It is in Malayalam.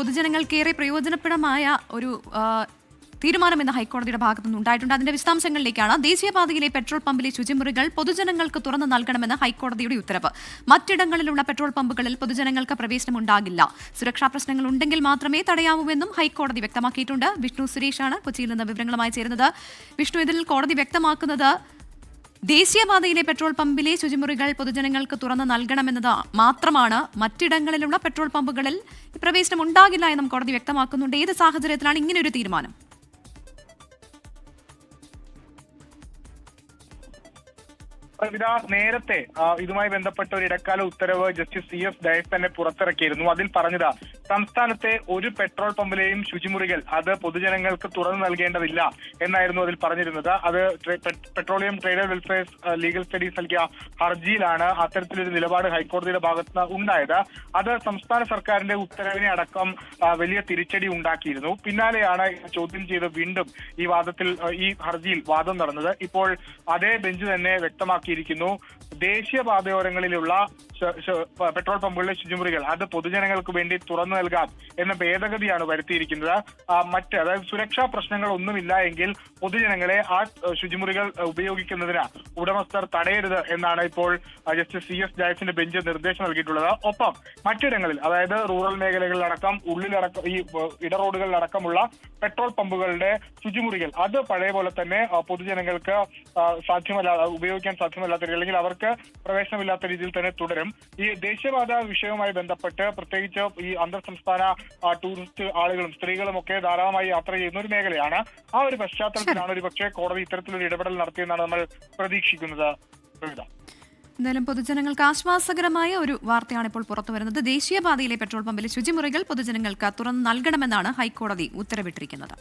പൊതുജനങ്ങൾക്കേറെ പ്രയോജനപ്രദമായ ഒരു തീരുമാനം എന്ന ഹൈക്കോടതിയുടെ ഭാഗത്തു നിന്നുണ്ടായിട്ടുണ്ട് അതിന്റെ വിശദാംശങ്ങളിലേക്കാണ്. ദേശീയപാതയിലെ പെട്രോൾ പമ്പിലെ ശുചിമുറികൾ പൊതുജനങ്ങൾക്ക് തുറന്നു നൽകണമെന്ന് ഹൈക്കോടതിയുടെ ഉത്തരവ്. മറ്റിടങ്ങളിലുള്ള പെട്രോൾ പമ്പുകളിൽ പൊതുജനങ്ങൾക്ക് പ്രവേശനം ഉണ്ടാകില്ല. സുരക്ഷാ പ്രശ്നങ്ങൾ ഉണ്ടെങ്കിൽ മാത്രമേ തടയാവൂവെന്നും ഹൈക്കോടതി വ്യക്തമാക്കിയിട്ടുണ്ട്. വിഷ്ണു സുരേഷാണ് കൊച്ചിയിൽ നിന്ന് വിവരങ്ങളുമായി ചേരുന്നത്. വിഷ്ണു ഇതിൽ കോടതി വ്യക്തമാക്കുന്നത് ദേശീയപാതയിലെ പെട്രോൾ പമ്പിലെ ശുചിമുറികൾ പൊതുജനങ്ങൾക്ക് തുറന്ന് നൽകണമെന്നത് മാത്രമാണ്. മറ്റിടങ്ങളിലുള്ള പെട്രോൾ പമ്പുകളിൽ പ്രവേശനം ഉണ്ടാകില്ല എന്നും കോടതി വ്യക്തമാക്കുന്നുണ്ട്. ഏത് സാഹചര്യത്തിലാണ് ഇങ്ങനെ ഒരു തീരുമാനം? ഇതാ നേരത്തെ ഇതുമായി ബന്ധപ്പെട്ട ഒരു ഇടക്കാല ഉത്തരവ് ജസ്റ്റിസ് സി എസ് ഡയസ് തന്നെ പുറത്തിറക്കിയിരുന്നു. അതിൽ പറഞ്ഞതാ സംസ്ഥാനത്തെ ഒരു പെട്രോൾ പമ്പിലെയും ശുചിമുറികൾ അത് പൊതുജനങ്ങൾക്ക് തുറന്നു നൽകേണ്ടതില്ല എന്നായിരുന്നു അതിൽ പറഞ്ഞിരുന്നത്. അത് petroleum trader welfare legal studies നൽകിയ ഹർജിയിലാണ് അത്തരത്തിലൊരു നിലപാട് ഹൈക്കോടതിയുടെ ഭാഗത്ത് നിന്ന് ഉണ്ടായത്. അത് സംസ്ഥാന സർക്കാരിന്റെ ഉത്തരവിനെ അടക്കം വലിയ തിരിച്ചടി ഉണ്ടാക്കിയിരുന്നു. പിന്നാലെയാണ് ചോദ്യം ചെയ്ത് വീണ്ടും ഈ വാദത്തിൽ ഈ ഹർജിയിൽ വാദം നടന്നത്. ഇപ്പോൾ അതേ ബെഞ്ച് തന്നെ വ്യക്തമാക്കിയിരിക്കുന്നു ദേശീയപാതയോരങ്ങളിലുള്ള പെട്രോൾ പമ്പുകളിലെ ശുചിമുറികൾ. അത് പൊതുജനങ്ങൾക്ക് വേണ്ടി തുറന്നു നൽകാം എന്ന ഭേദഗതിയാണ് വരുത്തിയിരിക്കുന്നത്. മറ്റ് അതായത് സുരക്ഷാ പ്രശ്നങ്ങൾ ഒന്നുമില്ല എങ്കിൽ പൊതുജനങ്ങളെ ആ ശുചിമുറികൾ ഉപയോഗിക്കുന്നതിന് ഉടമസ്ഥർ തടയരുത് എന്നാണ് ഇപ്പോൾ ജസ്റ്റിസ് സി എസ് ജയസിന്റെ ബെഞ്ച് നിർദ്ദേശം നൽകിയിട്ടുള്ളത്. ഒപ്പം മറ്റിടങ്ങളിൽ അതായത് റൂറൽ മേഖലകളിലടക്കം ഉള്ളിലടക്കം ഈ ഇടറോഡുകളിലടക്കമുള്ള പെട്രോൾ പമ്പുകളുടെ ശുചിമുറികൾ. അത് പഴയ പോലെ തന്നെ പൊതുജനങ്ങൾക്ക് സാധ്യമല്ല ഉപയോഗിക്കാൻ സാധ്യമല്ലാത്ത അല്ലെങ്കിൽ അവർക്ക് പ്രവേശനമില്ലാത്ത രീതിയിൽ തന്നെ തുടരും. ഈ ദേശീയപാത വിഷയവുമായി ബന്ധപ്പെട്ട് പ്രത്യേകിച്ച് ഈ അന്തർ സംസ്ഥാന ടൂറിസ്റ്റ് ആളുകളും സ്ത്രീകളും ഒക്കെ ധാരാളമായി യാത്ര ചെയ്യുന്ന ഒരു മേഖലയാണ്. ആ ഒരു പശ്ചാത്തലത്തിലാണ് ഒരു പക്ഷേ കോടതി ഇത്തരത്തിലൊരു ഇടപെടൽ നടത്തിയെന്നാണ് നമ്മൾ പ്രതീക്ഷിക്കുന്നത്. എന്തായാലും പൊതുജനങ്ങൾക്ക് ആശ്വാസകരമായ ഒരു വാർത്തയാണ് ഇപ്പോൾ പുറത്തു വരുന്നത്. ദേശീയപാതയിലെ പെട്രോൾ പമ്പിലെ ശുചിമുറികൾ പൊതുജനങ്ങൾക്ക് തുറന്നു നൽകണമെന്നാണ് ഹൈക്കോടതി ഉത്തരവിട്ടിരിക്കുന്നത്.